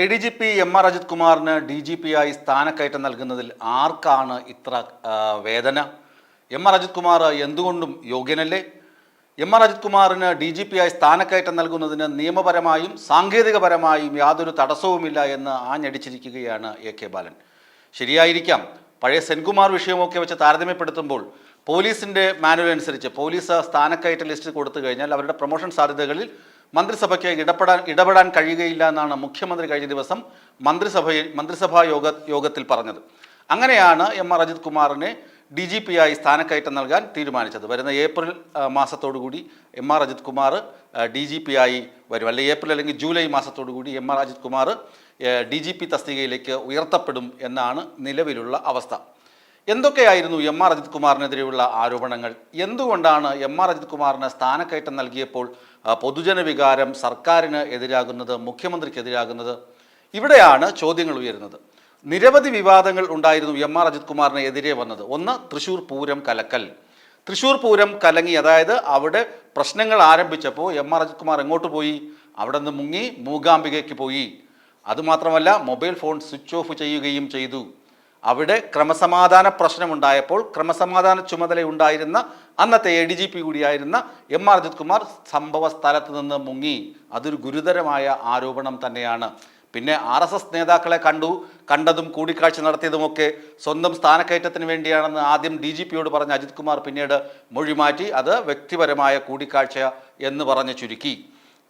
A D G P M R Ajith കുമാറിന് D G P ആയി സ്ഥാനക്കയറ്റം നൽകുന്നതിൽ ആർക്കാണ് ഇത്ര വേദന? എം ആർ അജിത് കുമാർ എന്തുകൊണ്ടും യോഗ്യനല്ലേ? എം ആർ അജിത് കുമാറിന് ഡി ജി പി ആയി സ്ഥാനക്കയറ്റം നൽകുന്നതിന് നിയമപരമായും സാങ്കേതികപരമായും യാതൊരു തടസ്സവുമില്ല എന്ന് ആഞ്ഞടിച്ചിരിക്കുകയാണ് എ കെ ബാലൻ. ശരിയായിരിക്കാം. പഴയ സെൻകുമാർ വിഷയമൊക്കെ വെച്ച് താരതമ്യപ്പെടുത്തുമ്പോൾ പോലീസിന്റെ മാനുവൽ അനുസരിച്ച് പോലീസ് സ്ഥാനക്കയറ്റ ലിസ്റ്റ് കൊടുത്തു കഴിഞ്ഞാൽ അവരുടെ പ്രൊമോഷൻ സാധ്യതകളിൽ മന്ത്രിസഭയ്ക്ക് ഇടപെടാൻ ഇടപെടാൻ കഴിയുകയില്ല എന്നാണ് മുഖ്യമന്ത്രി കഴിഞ്ഞ ദിവസം മന്ത്രിസഭയിൽ മന്ത്രിസഭാ യോഗ യോഗത്തിൽ പറഞ്ഞത്. അങ്ങനെയാണ് എം ആർ അജിത് കുമാറിനെ ഡി ജി പി ആയി സ്ഥാനക്കയറ്റം നൽകാൻ തീരുമാനിച്ചത്. വരുന്ന April മാസത്തോടുകൂടി M R Ajith Kumar D G P ആയി വരും. അല്ലെങ്കിൽ ഏപ്രിൽ അല്ലെങ്കിൽ July മാസത്തോടുകൂടി M R Ajith Kumar D G P തസ്തികയിലേക്ക് ഉയർത്തപ്പെടും എന്നാണ് നിലവിലുള്ള അവസ്ഥ. എന്തൊക്കെയായിരുന്നു എം ആർ അജിത് കുമാറിനെതിരെയുള്ള ആരോപണങ്ങൾ? എന്തുകൊണ്ടാണ് എം ആർ അജിത് കുമാറിന് സ്ഥാനക്കയറ്റം നൽകിയപ്പോൾ പൊതുജനവികാരം പൊതുജന വികാരം സർക്കാരിന് എതിരാകുന്നത് മുഖ്യമന്ത്രിക്കെതിരാകുന്നത്? ഇവിടെയാണ് ചോദ്യങ്ങൾ ഉയരുന്നത്. നിരവധി വിവാദങ്ങൾ ഉണ്ടായിരുന്നു എം ആർ അജിത് കുമാറിന് എതിരെ വന്നത്. ഒന്ന് തൃശൂർ പൂരം കലക്കൽ. തൃശൂർ പൂരം കലങ്ങി അതായത് അവിടെ പ്രശ്നങ്ങൾ ആരംഭിച്ചപ്പോൾ എം ആർ അജിത് കുമാർ എങ്ങോട്ട് പോയി? അവിടെ നിന്ന് മുങ്ങി മൂകാംബികയ്ക്ക് പോയി. അതുമാത്രമല്ല മൊബൈൽ ഫോൺ സ്വിച്ച് ഓഫ് ചെയ്യുകയും ചെയ്തു. അവിടെ ക്രമസമാധാന പ്രശ്നമുണ്ടായപ്പോൾ ക്രമസമാധാന ചുമതലയുണ്ടായിരുന്ന അന്നത്തെ എ ഡി ജി പി കൂടിയായിരുന്ന എം ആർ അജിത് കുമാർ സംഭവ സ്ഥലത്ത് നിന്ന് മുങ്ങി. അതൊരു ഗുരുതരമായ ആരോപണം തന്നെയാണ്. പിന്നെ ആർ എസ് എസ് നേതാക്കളെ കണ്ടു. കണ്ടതും കൂടിക്കാഴ്ച നടത്തിയതുമൊക്കെ സ്വന്തം സ്ഥാനക്കയറ്റത്തിന് വേണ്ടിയാണെന്ന് ആദ്യം ഡി ജി പിയോട് പറഞ്ഞ അജിത് കുമാർ പിന്നീട് മൊഴി മാറ്റി. അത് വ്യക്തിപരമായ കൂടിക്കാഴ്ച എന്ന് പറഞ്ഞ് ചുരുക്കി.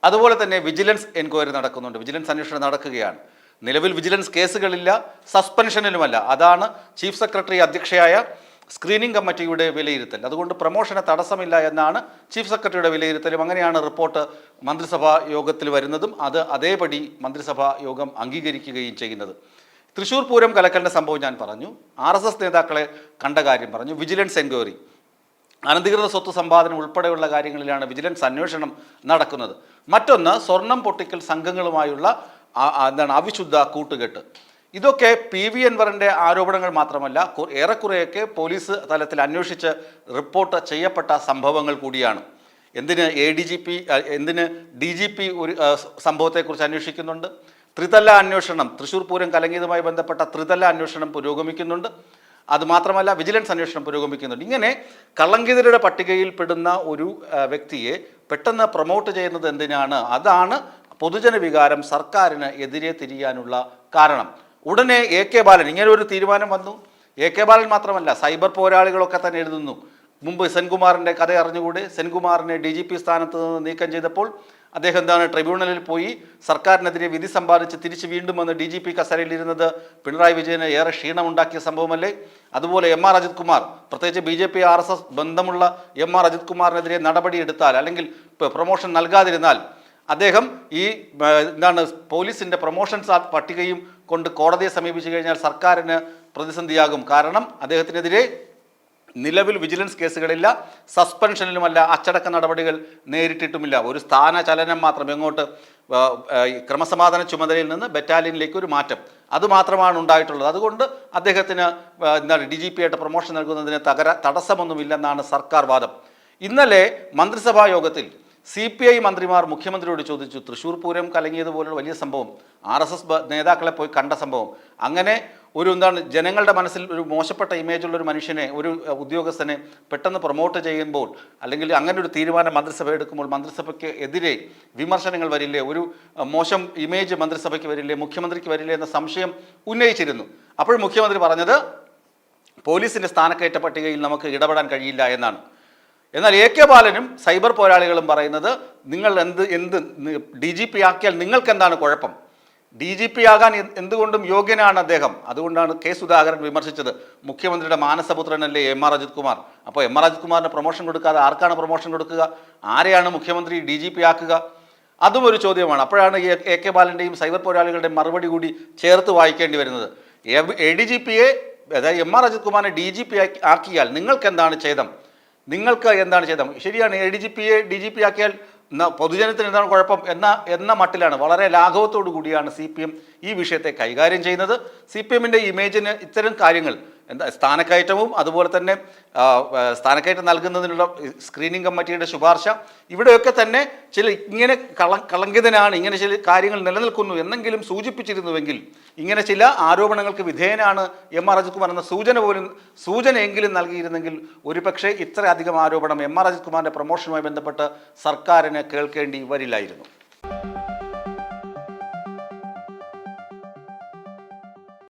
അതുപോലെ തന്നെ വിജിലൻസ് എൻക്വയറി നടക്കുന്നുണ്ട്. വിജിലൻസ് അന്വേഷണം നടക്കുകയാണ്. നിലവിൽ വിജിലൻസ് കേസുകളില്ല സസ്പെൻഷനിലുമല്ല. അതാണ് ചീഫ് സെക്രട്ടറി അധ്യക്ഷയായ സ്ക്രീനിംഗ് കമ്മിറ്റിയുടെ വിലയിരുത്തൽ. അതുകൊണ്ട് പ്രമോഷന് തടസ്സമില്ല എന്നാണ് ചീഫ് സെക്രട്ടറിയുടെ വിലയിരുത്തലും. അങ്ങനെയാണ് റിപ്പോർട്ട് മന്ത്രിസഭാ യോഗത്തിൽ വരുന്നതും അത് അതേപടി മന്ത്രിസഭാ യോഗം അംഗീകരിക്കുകയും ചെയ്യുന്നത്. തൃശൂർ പൂരം കലക്കലിന്റെ സംഭവം ഞാൻ പറഞ്ഞു. ആർ എസ് എസ് നേതാക്കളെ കണ്ട കാര്യം പറഞ്ഞു. Vigilance enquiry. അനധികൃത സ്വത്ത് സമ്പാദനം ഉൾപ്പെടെയുള്ള കാര്യങ്ങളിലാണ് വിജിലൻസ് അന്വേഷണം നടക്കുന്നത്. മറ്റൊന്ന് സ്വർണം പൊട്ടിക്കൽ സംഘങ്ങളുമായുള്ള എന്താണ് അവിശുദ്ധ കൂട്ടുകെട്ട്. ഇതൊക്കെ പി വി എൻവറിന്റെ ആരോപണങ്ങൾ മാത്രമല്ല ഏറെക്കുറെയൊക്കെ പോലീസ് തലത്തിൽ അന്വേഷിച്ച് റിപ്പോർട്ട് ചെയ്യപ്പെട്ട സംഭവങ്ങൾ കൂടിയാണ്. എന്തിന് എ ഡി ജി പി എന്തിന് ഡി ജി പി ഒരു സംഭവത്തെക്കുറിച്ച് അന്വേഷിക്കുന്നുണ്ട്? ത്രിതല അന്വേഷണം തൃശ്ശൂർ പൂരം കലങ്ങിയതുമായി ബന്ധപ്പെട്ട ത്രിതല അന്വേഷണം പുരോഗമിക്കുന്നുണ്ട്. അതുമാത്രമല്ല വിജിലൻസ് അന്വേഷണം പുരോഗമിക്കുന്നുണ്ട്. ഇങ്ങനെ കള്ളങ്കിതരുടെ പട്ടികയിൽ പെടുന്ന ഒരു വ്യക്തിയെ പെട്ടെന്ന് പ്രൊമോട്ട് ചെയ്യുന്നത് എന്തിനാണ്? അതാണ് പൊതുജന വികാരം സർക്കാരിന് എതിരെ തിരിയാനുള്ള കാരണം. ഉടനെ എ കെ ബാലൻ ഇങ്ങനെ ഒരു തീരുമാനം വന്നു. എ കെ ബാലൻ മാത്രമല്ല സൈബർ പോരാളികളൊക്കെ തന്നെ എഴുതുന്നു. മുമ്പ് സെൻകുമാറിന്റെ കഥ അറിഞ്ഞുകൂടി? സെൻകുമാറിനെ ഡി ജി പി സ്ഥാനത്ത് നിന്ന് നീക്കം ചെയ്തപ്പോൾ അദ്ദേഹം എന്താണ് ട്രിബ്യൂണലിൽ പോയി സർക്കാരിനെതിരെ വിധി സമ്പാദിച്ച് തിരിച്ച് വീണ്ടും വന്ന് ഡി ജി പി കസേരയിലിരുന്നത് പിണറായി വിജയന് ഏറെ ക്ഷീണമുണ്ടാക്കിയ സംഭവമല്ലേ? അതുപോലെ എം ആർ അജിത് കുമാർ പ്രത്യേകിച്ച് B J P R S S ബന്ധമുള്ള എം ആർ അജിത് കുമാറിനെതിരെ നടപടിയെടുത്താൽ അല്ലെങ്കിൽ പ്രൊമോഷൻ നൽകാതിരുന്നാൽ അദ്ദേഹം ഈ എന്താണ് പോലീസിന്റെ പ്രൊമോഷൻ പട്ടികയും കൊണ്ട് കോടതിയെ സമീപിച്ചു കഴിഞ്ഞാൽ സർക്കാരിന് പ്രതിസന്ധിയാകും. കാരണം അദ്ദേഹത്തിനെതിരെ നിലവിൽ വിജിലൻസ് കേസുകളില്ല സസ്പെൻഷനിലുമല്ല അച്ചടക്ക നടപടികൾ നേരിട്ടിട്ടുമില്ല. ഒരു സ്ഥാനചലനം മാത്രം എങ്ങോട്ട് ക്രമസമാധാന ചുമതലയിൽ നിന്ന് ബറ്റാലിയനിലേക്ക് ഒരു മാറ്റം. അതുമാത്രമാണ് ഉണ്ടായിട്ടുള്ളത്. അതുകൊണ്ട് അദ്ദേഹത്തിന് എന്താണ് ഡി ജി പി ആയിട്ട് പ്രൊമോഷൻ നൽകുന്നതിന് തകര തടസ്സമൊന്നുമില്ലെന്നാണ് സർക്കാർ വാദം. ഇന്നലെ മന്ത്രിസഭാ യോഗത്തിൽ സി പി ഐ മന്ത്രിമാർ മുഖ്യമന്ത്രിയോട് ചോദിച്ചു തൃശ്ശൂർ പൂരം കലങ്ങിയതുപോലുള്ള വലിയ സംഭവം ആർ എസ് എസ് നേതാക്കളെ പോയി കണ്ട സംഭവം. അങ്ങനെ ഒരു എന്താണ് ജനങ്ങളുടെ മനസ്സിൽ ഒരു മോശപ്പെട്ട ഇമേജുള്ള ഒരു മനുഷ്യനെ ഒരു ഉദ്യോഗസ്ഥനെ പെട്ടെന്ന് പ്രൊമോട്ട് ചെയ്യുമ്പോൾ അല്ലെങ്കിൽ അങ്ങനെ ഒരു തീരുമാനം മന്ത്രിസഭ എടുക്കുമ്പോൾ മന്ത്രിസഭയ്ക്ക് എതിരെ വിമർശനങ്ങൾ വരില്ലേ ഒരു മോശം ഇമേജ് മന്ത്രിസഭയ്ക്ക് വരില്ലേ മുഖ്യമന്ത്രിക്ക് വരില്ലേ എന്ന സംശയം ഉന്നയിച്ചിരുന്നു. അപ്പോൾ മുഖ്യമന്ത്രി പറഞ്ഞത് പോലീസിന്റെ സ്ഥാനക്കയറ്റ പട്ടികയിൽ നമുക്ക് ഇടപെടാൻ കഴിയില്ല എന്നാണ്. എന്നാൽ എ കെ ബാലനും സൈബർ പോരാളികളും പറയുന്നത് നിങ്ങൾ എന്ത് എന്ത് ഡി ജി പി ആക്കിയാൽ നിങ്ങൾക്ക് എന്താണ് കുഴപ്പം? ഡി ജി പി ആകാൻ എന്ത് എന്തുകൊണ്ടും യോഗ്യനാണ് അദ്ദേഹം. അതുകൊണ്ടാണ് കെ സുധാകരൻ വിമർശിച്ചത്. മുഖ്യമന്ത്രിയുടെ മാനസപുത്രനല്ലേ എം ആർ അജിത് കുമാർ? അപ്പോൾ എം ആർ അജിത് കുമാറിന് പ്രൊമോഷൻ കൊടുക്കാതെ ആർക്കാണ് പ്രൊമോഷൻ കൊടുക്കുക? ആരെയാണ് മുഖ്യമന്ത്രി ഡി ജി പി ആക്കുക? അതും ഒരു ചോദ്യമാണ്. അപ്പോഴാണ് എ കെ ബാലന്റെയും സൈബർ പോരാളികളുടെയും മറുപടി കൂടി ചേർത്ത് വായിക്കേണ്ടി വരുന്നത്. എ ഡി ജി പിയെ അതായത് എം ആർ അജിത് കുമാറിനെ ഡി ജി പി ആക്കിയാൽ നിങ്ങൾക്ക് എന്താണ് ഛേദം? നിങ്ങൾക്ക് എന്താണ് ചെയ്തത് ശരിയാണ് എ ഡി ജി പിയെ ഡി ജി പി ആക്കിയാൽ പൊതുജനത്തിന് എന്താണ് കുഴപ്പം? എന്ന എന്ന മട്ടിലാണ്. വളരെ ലാഘവത്തോടു കൂടിയാണ് സി പി എം ഈ വിഷയത്തെ കൈകാര്യം ചെയ്യുന്നത്. സി പി എമ്മിന്റെ ഇമേജിന് ഇത്തരം കാര്യങ്ങൾ എന്താ സ്ഥാനക്കയറ്റവും അതുപോലെ തന്നെ സ്ഥാനക്കയറ്റം നൽകുന്നതിനുള്ള സ്ക്രീനിംഗ് കമ്മിറ്റിയുടെ ശുപാർശ. ഇവിടെയൊക്കെ തന്നെ ചില ഇങ്ങനെ കള കളങ്കിതനാണ് ഇങ്ങനെ ചില കാര്യങ്ങൾ നിലനിൽക്കുന്നു എന്നെങ്കിലും സൂചിപ്പിച്ചിരുന്നുവെങ്കിൽ ഇങ്ങനെ ചില ആരോപണങ്ങൾക്ക് വിധേയനാണ് എം ആർ അജിത് കുമാർ എന്ന സൂചന പോലും സൂചനയെങ്കിലും നൽകിയിരുന്നെങ്കിൽ ഒരുപക്ഷെ ഇത്രയധികം ആരോപണം എം ആർ അജിത് കുമാറിന്റെ പ്രൊമോഷനുമായി ബന്ധപ്പെട്ട് സർക്കാരിന് കേൾക്കേണ്ടി വരില്ലായിരുന്നു.